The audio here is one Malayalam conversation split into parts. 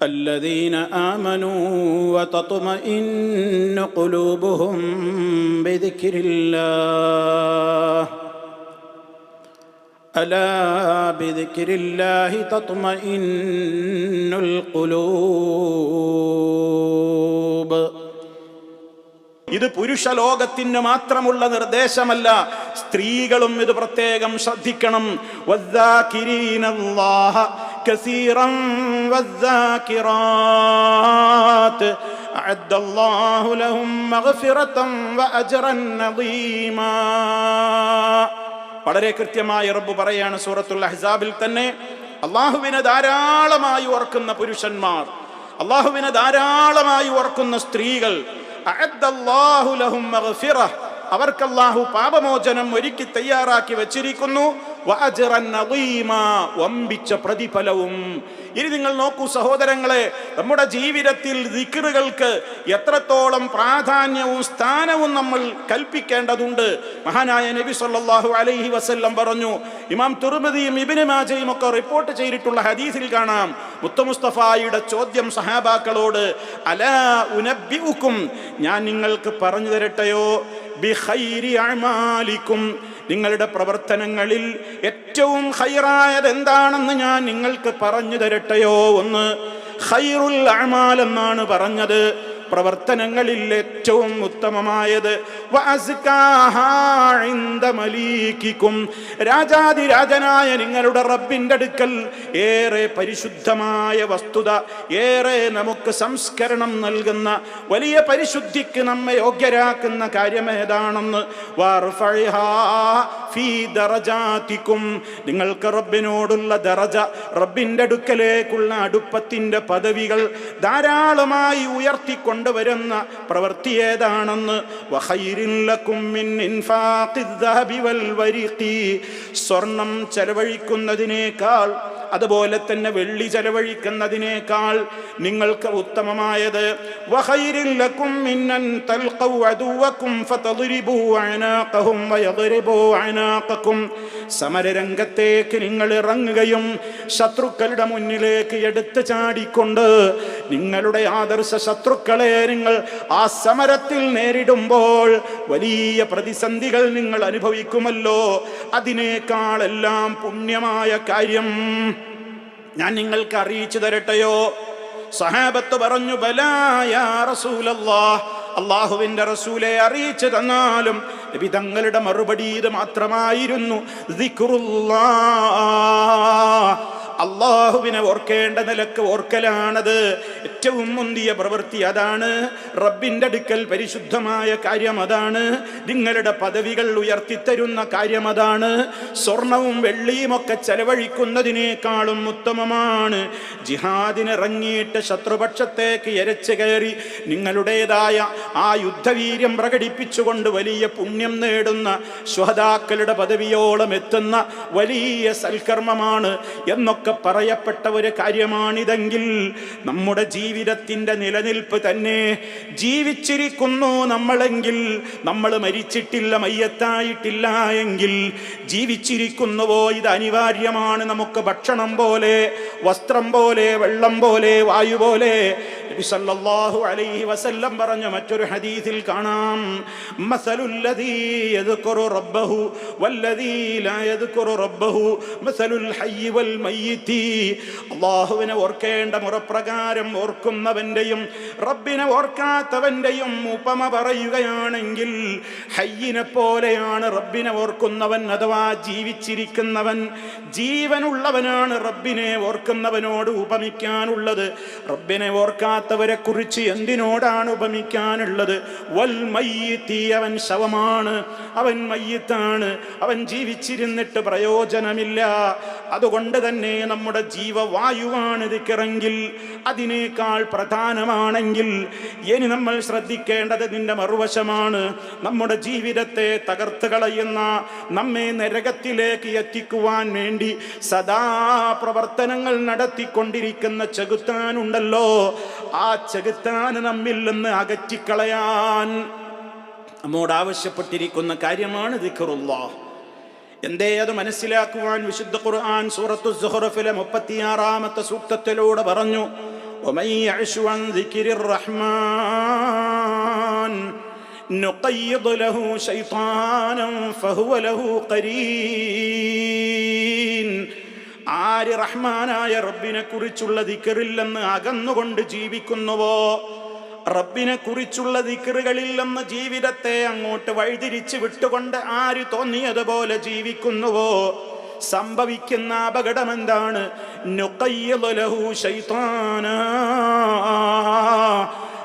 الذين آمنوا وتطمئن قلوبهم بذكر الله ألا بذكر الله تطمئن القلوب ഇത് പുരുഷ ലോകത്തിന് മാത്രമുള്ള നിർദ്ദേശമല്ല സ്ത്രീകളും ഇത് പ്രത്യേകം ശ്രദ്ധിക്കണം വദ്ദാകിരീന അല്ലാഹ കസീറൻ വദ്ദാകിറാത്ത് أعد الله لهم مغفرة وأجرا عظيما വളരെ കൃത്യമായി റബ്ബ് പറയാണ് സൂറത്തുൽ അഹ്സാബിൽ തന്നെ അള്ളാഹുവിനെ ധാരാളമായി ഓർക്കുന്ന പുരുഷന്മാർ അള്ളാഹുവിനെ ധാരാളമായി ഓർക്കുന്ന സ്ത്രീകൾ അഅദ്ദല്ലാഹു ലഹും മഗ്ഫിറ. അവർക്ക് അള്ളാഹു പാപമോചനം ഒരുക്കി തയ്യാറാക്കി വെച്ചിരിക്കുന്നു വഅജ്റൻ അദീമ. വമ്പിച്ച പ്രതിഫലവും. ഇനി നിങ്ങൾ നോക്കൂ സഹോദരങ്ങളെ നമ്മുടെ ജീവിതത്തിൽ ദിക്കറുകൾക്ക് എത്രത്തോളം പ്രാധാന്യവും സ്ഥാനവും നമ്മൾ കൽപ്പിക്കേണ്ടതുണ്ട്. മഹാനായ നബി സല്ലല്ലാഹു അലൈഹി വസല്ലം പറഞ്ഞു ഇമാം തുർമദിയും ഇബ്നു മാജയും ഒക്കെ റിപ്പോർട്ട് ചെയ്തിട്ടുള്ള ഹദീസിൽ കാണാം. മുത്ത മുസ്തഫായുടെ ചോദ്യം സഹാബാക്കളോട് അലാ ഉനബ്ബിഉക്കും? ഞാൻ നിങ്ങൾക്ക് പറഞ്ഞു തരട്ടെയോ? ബിഖൈരി അഅമാലിക്കും നിങ്ങളുടെ പ്രവർത്തനങ്ങളിൽ ഏറ്റവും ഹൈറായത് എന്താണെന്ന് ഞാൻ നിങ്ങൾക്ക് പറഞ്ഞു തരട്ടെയോ ഒന്ന് ഹൈറുൽ അമാൽ എന്നാണ് പറഞ്ഞത്. പ്രവർത്തനങ്ങളിൽ ഏറ്റവും ഉത്തമമായത്. രാജാതിരാജനായ നിങ്ങളുടെ റബ്ബിന്റെ അടുക്കൽ ഏറെ പരിശുദ്ധമായ വസ്തുത ഏറെ നമുക്ക് സംസ്കരണം നൽകുന്ന വലിയ പരിശുദ്ധിക്ക് നമ്മെ യോഗ്യരാക്കുന്ന കാര്യം ഏതാണെന്ന് നിങ്ങൾക്ക് റബ്ബിനോടുള്ള ദറജ റബ്ബിന്റെ അടുക്കലേക്കുള്ള അടുപ്പത്തിന്റെ പദവികൾ ധാരാളമായി ഉയർത്തിക്കൊണ്ടുവരുന്ന പ്രവൃത്തി ഏതാണെന്ന്? സ്വർണം ചെലവഴിക്കുന്നതിനേക്കാൾ അതുപോലെ തന്നെ വെള്ളി ചെലവഴിക്കുന്നതിനേക്കാൾ നിങ്ങൾക്ക് ഉത്തമമായത്. സമരരംഗത്തേക്ക് നിങ്ങൾ ഇറങ്ങുകയും ശത്രുക്കളുടെ മുന്നിലേക്ക് എടുത്തു ചാടിക്കൊണ്ട് നിങ്ങളുടെ ആദർശ ശത്രുക്കളെ നിങ്ങൾ ആ സമരത്തിൽ നേരിടുമ്പോൾ വലിയ പ്രതിസന്ധികൾ നിങ്ങൾ അനുഭവിക്കുമല്ലോ. അതിനേക്കാളെല്ലാം പുണ്യമായ കാര്യം ഞാൻ നിങ്ങൾക്ക് അറിയിച്ചു തരട്ടെയോ? സഹാബത്ത് പറഞ്ഞു ബലായ റസൂലല്ലാ റസൂലെ അറിയിച്ചു തന്നാലും നബി തങ്ങളുടെ മറുപടി ഇത് മാത്രമായിരുന്നു. അള്ളാഹുവിനെ ഓർക്കേണ്ട നിലയ്ക്ക് ഓർക്കലാണത്. ഏറ്റവും മുന്തിയ പ്രവൃത്തി അതാണ്. റബ്ബിന്റെ അടുക്കൽ പരിശുദ്ധമായ കാര്യം അതാണ്. നിങ്ങളുടെ പദവികൾ ഉയർത്തിത്തരുന്ന കാര്യം അതാണ്. സ്വർണവും വെള്ളിയും ഒക്കെ ചെലവഴിക്കുന്നതിനേക്കാളും ഉത്തമമാണ്. ജിഹാദിനിറങ്ങിയിട്ട് ശത്രുപക്ഷത്തേക്ക് എരച്ചു കയറി നിങ്ങളുടേതായ ആ യുദ്ധവീര്യം പ്രകടിപ്പിച്ചുകൊണ്ട് വലിയ പുണ്യം നേടുന്ന ശ്വഹതാക്കളുടെ പദവിയോളം എത്തുന്ന വലിയ സൽക്കർമ്മമാണ് എന്നൊക്കെ പറയപ്പെട്ട ഒരു കാര്യമാണിതെങ്കിൽ നമ്മുടെ ജീവിതത്തിന്റെ നിലനിൽപ്പ് തന്നെ ജീവിച്ചിരിക്കുന്നു നമ്മളെങ്കിൽ. നമ്മൾ മരിച്ചിട്ടില്ല മയ്യത്തായിട്ടില്ല എങ്കിൽ ജീവിച്ചിരിക്കുന്നുവോ? ഇത് അനിവാര്യമാണ്. നമുക്ക് ഭക്ഷണം പോലെ വസ്ത്രം പോലെ വെള്ളം പോലെ വായു പോലെ സല്ലല്ലാഹു അലൈഹി വസല്ലം പറഞ്ഞ മറ്റൊരു ഹദീസിൽ കാണാം. യദ്കുറു റബ്ബഹു വല്ലദീ ലാ റബ്ബഹു മസലുൽ അല്ലാഹുവിനെ ഓർക്കേണ്ട മുറപ്രകാരം ഓർക്കുന്നവന്റെയും റബ്ബിനെ ഓർക്കാത്തവന്റെയും ഉപമ പറയുകയാണെങ്കിൽ ഹയ്യിനെ പോലെയാണ് റബ്ബിനെ ഓർക്കുന്നവൻ അഥവാ ജീവിച്ചിരിക്കുന്നവൻ. ജീവനുള്ളവനാണ് റബ്ബിനെ ഓർക്കുന്നവനോട് ഉപമിക്കാനുള്ളത്. റബ്ബിനെ ഓർക്കാത്തവരെ കുറിച്ച് എന്തിനോടാണ് ഉപമിക്കാനുള്ളത്? വൽ മയ്യത്തി അവൻ ശവമാണ്. അവൻ മയ്യത്താണ്. അവൻ ജീവിച്ചിരുന്നിട്ട് പ്രയോജനമില്ല. അതുകൊണ്ട് തന്നെ നമ്മുടെ ജീവവായുവാണ് ഇതിക്കിറങ്കിൽ. അതിനേക്കാൾ പ്രധാനമാണെങ്കിൽ ഇനി നമ്മൾ ശ്രദ്ധിക്കേണ്ടത് നിന്റെ മറുവശമാണ്. നമ്മുടെ ജീവിതത്തെ തകർത്ത് കളയുന്ന നമ്മെ നരകത്തിലേക്ക് എത്തിക്കുവാൻ വേണ്ടി സദാ പ്രവർത്തനങ്ങൾ നടത്തിക്കൊണ്ടിരിക്കുന്ന ചെകുത്താനുണ്ടല്ലോ. ആ ചെകുത്താന് നമ്മിൽ നിന്ന് അകറ്റിക്കളയാൻ നമ്മോട് ആവശ്യപ്പെട്ടിരിക്കുന്ന കാര്യമാണ് ദിഖറുല്ലാ എന്തേ അത് മനസ്സിലാക്കുവാൻ വിശുദ്ധ ഖുർആൻ സൂറത്തു സുഹറഫിലെ മുപ്പത്തിയാറാമത്തെ സൂക്തത്തിലൂടെ പറഞ്ഞു ومن يعش عن ذكر الرحمن نقيض له شيطانا فهو له قرين ആര് റഹ്മാനായ റബ്ബിനെ കുറിച്ചുള്ള ദിക്കറില്ലെന്ന് അകന്നുകൊണ്ട് ജീവിക്കുന്നുവോ? റബ്ബിനെ കുറിച്ചുള്ള ദിക്കറുകളിൽ നിന്ന് ജീവിതത്തെ അങ്ങോട്ട് വഴിതിരിച്ച് വിട്ടുകൊണ്ട് ആര് തോന്നിയതുപോലെ ജീവിക്കുന്നുവോ? സംഭവിക്കുന്ന അപകടം എന്താണ്.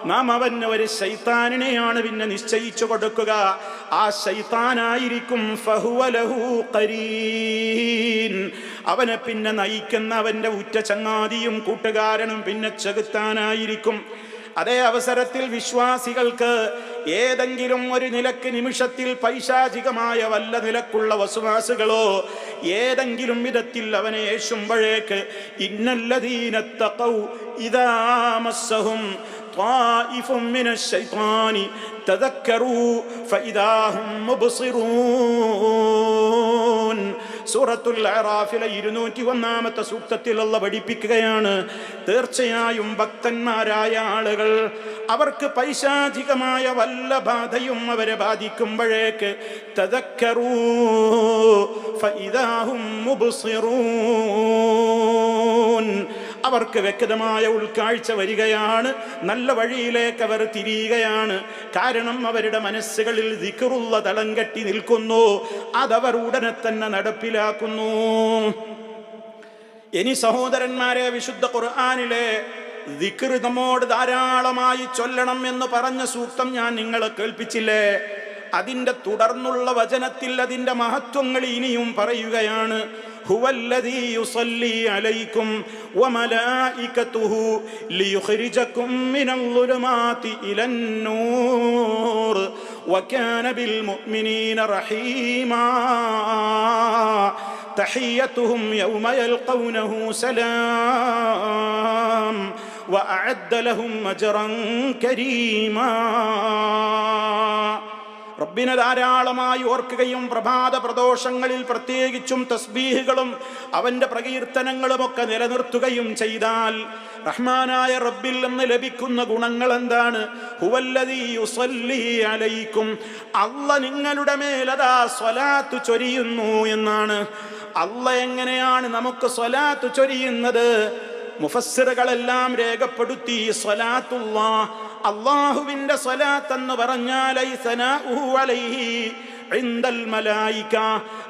നാം അവന് ഒരു ശൈത്താനിനെയാണ് പിന്നെ നിശ്ചയിച്ചു കൊടുക്കുക ആ ശൈത്താനായിരിക്കും. അവനെ പിന്നെ നയിക്കുന്ന അവന്റെ ഉറ്റ ചങ്ങാതിയും കൂട്ടുകാരനും പിന്നെ ചെകുത്താനായിരിക്കും അതേ അവസരത്തിൽ വിശ്വാസികൾക്ക് ഏതെങ്കിലും ഒരു നിലയ്ക്ക് നിമിഷത്തിൽ പൈശാചികമായ വല്ല നിലക്കുള്ള വസുവാസുകളോ ഏതെങ്കിലും വിധത്തിൽ അവനെ ഏശുമ്പോഴേക്ക് ഇന്നല്ലതീനത്തക്കൗ ഇതാമസ്സഹും طائف من الشيطان تذكروا فإذا هم مبصرون സൂറത്തുൽ അറാഫിലെ ഇരുന്നൂറ്റി ഒന്നാമത്തെ സൂക്തത്തിലുള്ള പഠിപ്പിക്കുകയാണ് തീർച്ചയായും ഭക്തന്മാരായ ആളുകൾ അവർക്ക് പൈശാചികമായ വല്ല ബാധയും അവരെ ബാധിക്കുമ്പോഴേക്ക് തദക്കറൂ ഫഇദാഹും മുബ്സിറൂൻ അവർക്ക് വ്യക്തമായ ഉൾക്കാഴ്ച വരികയാണ്. നല്ല വഴിയിലേക്ക് അവർ തിരിയുകയാണ്. കാരണം അവരുടെ മനസ്സുകളിൽ ദിക്കറുള്ള തളം കെട്ടി നിൽക്കുന്നു. അതവർ ഉടനെ തന്നെ നടപ്പിലാക്കുന്നു. ഇനി സഹോദരന്മാരെ വിശുദ്ധ ഖുർആാനിലെ ദിക്ർ നമ്മോട് ധാരാളമായി ചൊല്ലണം എന്ന് പറഞ്ഞ സൂക്തം ഞാൻ നിങ്ങളെ കേൾപ്പിച്ചില്ലേ? അതിൻ്റെ തുടർന്നുള്ള വചനത്തിൽ അതിൻ്റെ മഹത്വങ്ങൾ ഇനിയും പറയുകയാണ് هو الذي يصلي عليكم وملائكته ليخرجكم من الظلمات إلى النور وكان بالمؤمنين رحيما تحيتهم يوم يلقونه سلام وأعد لهم أجرا كريما റബ്ബിനെ ധാരാളമായി ഓർക്കുകയും പ്രഭാത പ്രദോഷങ്ങളിൽ പ്രത്യേകിച്ചും തസ്ബീഹുകളും അവന്റെ പ്രകീർത്തനങ്ങളുമൊക്കെ നിലനിർത്തുകയും ചെയ്താൽ റഹ്മാനായ റബ്ബിൽ നിന്ന് ലഭിക്കുന്ന ഗുണങ്ങൾ എന്താണ്? അലൈക്കും. അല്ല നിങ്ങളുടെ മേലതാ സ്വലാത്തു ചൊരിയുന്നു എന്നാണ്. അല്ല എങ്ങനെയാണ് നമുക്ക് സ്വലാത്തു ചൊരിയുന്നത്? മുഫസ്സിറുകളെല്ലാം രേഖപ്പെടുത്തി സ്വലാത്തുള്ള അള്ളാഹുവിന്റെ സ്വലാത്ത് എന്ന് പറഞ്ഞാൽ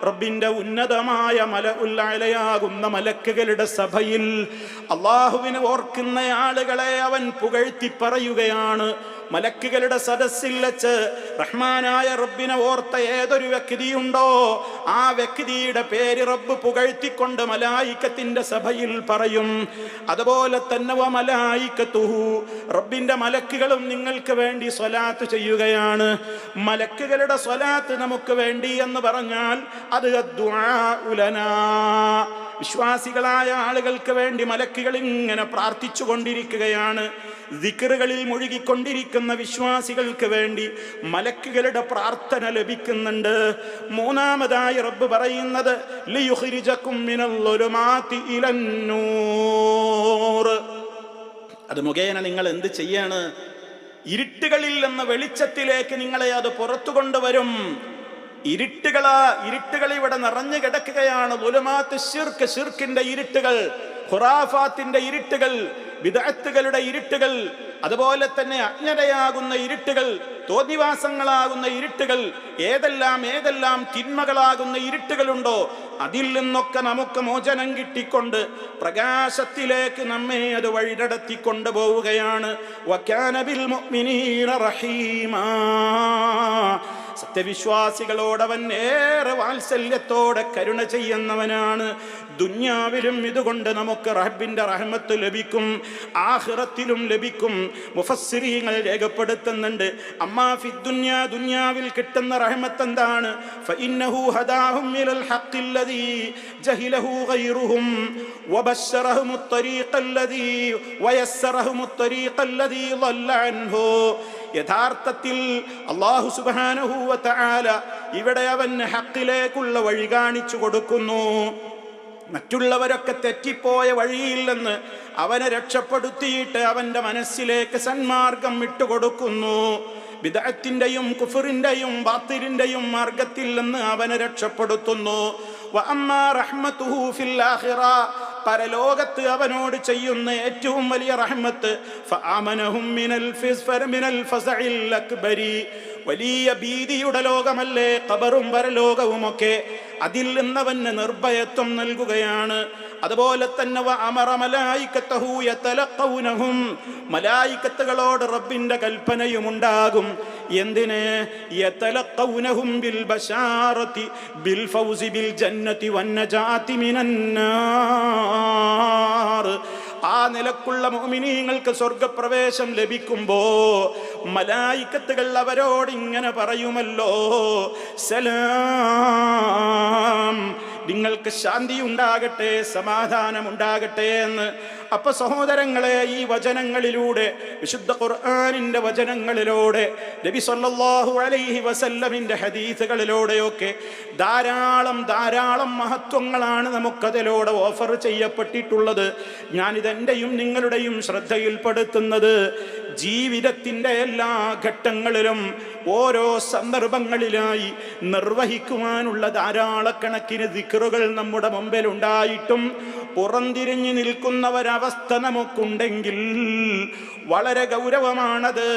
റബ്ബിന്റെ ഉന്നതമായ മല ഉല്ലാലയാകുന്ന മലക്കുകളുടെ സഭയിൽ അള്ളാഹുവിനെ ഓർക്കുന്ന ആളുകളെ അവൻ പുകഴ്ത്തി പറയുകയാണ്. മലക്കുകളുടെ സദസ്സിൽ വെച്ച് റഹ്മാനായ റബ്ബിനെ ഓർത്ത ഏതൊരു വ്യക്തിയുണ്ടോ ആ വ്യക്തിയുടെ പേര് റബ്ബ് പുകഴ്ത്തിക്കൊണ്ട് മലായിക്കത്തിന്റെ സഭയിൽ പറയും അതുപോലെ തന്നെ മലായിക്കത്തുഹു. റബ്ബിന്റെ മലക്കുകളും നിങ്ങൾക്ക് വേണ്ടി സ്വലാത്ത് ചെയ്യുകയാണ്. മലക്കുകളുടെ സ്വലാത്ത് നമുക്ക് വേണ്ടി എന്ന് പറഞ്ഞാൽ അത് വിശ്വാസികളായ ആളുകൾക്ക് വേണ്ടി മലക്കുകൾ ഇങ്ങനെ പ്രാർത്ഥിച്ചു കൊണ്ടിരിക്കുകയാണ് ദിക്കറുകളിൽ മുഴുകിക്കൊണ്ടിരിക്കുന്ന വിശ്വാസികൾക്ക് വേണ്ടി മലക്കുകളുടെ പ്രാർത്ഥന ലഭിക്കുന്നുണ്ട്. മൂന്നാമതായി റബ്ബ് പറയുന്നത്. അത് മുഖേന നിങ്ങൾ എന്ത് ചെയ്യാണ്? ഇരുട്ടുകളിൽ നിന്ന് വെളിച്ചത്തിലേക്ക് നിങ്ങളെ അത് പുറത്തു കൊണ്ടുവരും. ഇരുട്ടുകളാ ഇരുട്ടുകൾ ഇവിടെ നിറഞ്ഞു കിടക്കുകയാണ്. ലുലുമാത്ത് ഷിർക്ക് ഷിർക്കിന്റെ ഇരുട്ടുകൾ ഖുറാഫാത്തിന്റെ ഇരുട്ടുകൾ വിദഗ്ധകളുടെ ഇരുട്ടുകൾ അതുപോലെ തന്നെ അജ്ഞതയാകുന്ന ഇരുട്ടുകൾ തോന്നിവാസങ്ങളാകുന്ന ഇരുട്ടുകൾ ഏതെല്ലാം ഏതെല്ലാം തിന്മകളാകുന്ന ഇരുട്ടുകളുണ്ടോ അതിൽ നിന്നൊക്കെ നമുക്ക് മോചനം കിട്ടിക്കൊണ്ട് പ്രകാശത്തിലേക്ക് നമ്മെ അത് വഴി കൊണ്ടുപോവുകയാണ്. പോവുകയാണ് വക്കാനബിൽ റഹീമാ. സത്യവിശ്വാസികളോടവൻ ഏറെ വാത്സല്യത്തോടെ കരുണ ചെയ്യുന്നവനാണ് ദുന്യാവിലും ഇതുകൊണ്ട് നമുക്ക് റഹബിന്റെ റഹ്മത്ത് ലഭിക്കും ആഹിറത്തിലും ലഭിക്കും മുഫസ്സിരീങ്ങൾ രേഖപ്പെടുത്തുന്നുണ്ട് അമ്മാ ഫി ദുന്യാ ദുന്യാവിൽ കിട്ടുന്ന റഹ്മത്ത് എന്താണ് ഫഇന്നഹു ഹദാഹും ഇലൽ ഹഖില്ലദീ ജഹിലഹു ഗൈറുഹും വബശ്ശറഹും الطريق الذي ويسرهم الطريق الذي ضل عنه യഥാർത്ഥത്തിൽ അള്ളാഹു സുബാനഹൂവത്താല ഇവിടെ അവൻ ഹക്കിലേക്കുള്ള വഴി കാണിച്ചു കൊടുക്കുന്നു. മറ്റുള്ളവരൊക്കെ തെറ്റിപ്പോയ വഴിയിൽ നിന്ന് അവനെ രക്ഷപ്പെടുത്തിയിട്ട് അവന്റെ മനസ്സിലേക്ക് സന്മാർഗം വിട്ടുകൊടുക്കുന്നു വിദഗത്തിന്റെയും കുഫറിന്റെയും ബാത്തിരിന്റെയും മാർഗത്തിൽ നിന്ന് അവനെ രക്ഷപ്പെടുത്തുന്നു. പരലോകത്ത് അവനോട് ചെയ്യുന്ന ഏറ്റവും വലിയ റഹ്മത്ത് വലിയ ഭീതിയുടെ ലോകമല്ലേ കബറും പരലോകവുമൊക്കെ അതിൽ നിന്നവന് നിർഭയത്വം നൽകുകയാണ്. അതുപോലെ തന്നെ മലായിക്കത്തുകളോട് റബ്ബിന്റെ കൽപ്പനയും ഉണ്ടാകും എന്തിന്? യതലഖൗനഹും ബിൽ ബശാറതി ബിൽ ഫൗസി ബിൽ ജന്നതി വന്നജാതി മിനന്നാർ. ആ നിലക്കുള്ള മോമിനീങ്ങൾക്ക് സ്വർഗപ്രവേശം ലഭിക്കുമ്പോ മലായിക്കത്തുകൾ അവരോട് ഇങ്ങനെ പറയുമല്ലോ സലാം നിങ്ങൾക്ക് ശാന്തി ഉണ്ടാകട്ടെ സമാധാനം ഉണ്ടാകട്ടെ എന്ന്. അപ്പൊ സഹോദരങ്ങളെ ഈ വചനങ്ങളിലൂടെ വിശുദ്ധ ഖുർആാനിന്റെ വചനങ്ങളിലൂടെ നബി സല്ലല്ലാഹു അലൈഹി വസല്ലമിന്റെ ഹദീസുകളിലൂടെയൊക്കെ ധാരാളം ധാരാളം മഹത്വങ്ങളാണ് നമുക്കതിലൂടെ ഓഫർ ചെയ്യപ്പെട്ടിട്ടുള്ളത്. ഞാനിതെന്റെയും നിങ്ങളുടെയും ശ്രദ്ധയിൽപ്പെടുത്തുന്നത് ജീവിതത്തിന്റെ എല്ലാ ഘട്ടങ്ങളിലും ഓരോ സന്ദർഭങ്ങളിലായി നിർവഹിക്കുവാനുള്ള ധാരാളക്കണക്കിന് ദിക്കറുകൾ നമ്മുടെ മുമ്പിൽ ഉണ്ടായിട്ടും പുറംതിരിഞ്ഞു നിൽക്കുന്ന ഒരവസ്ഥ നമുക്കുണ്ടെങ്കിൽ വളരെ ഗൗരവമാണത്.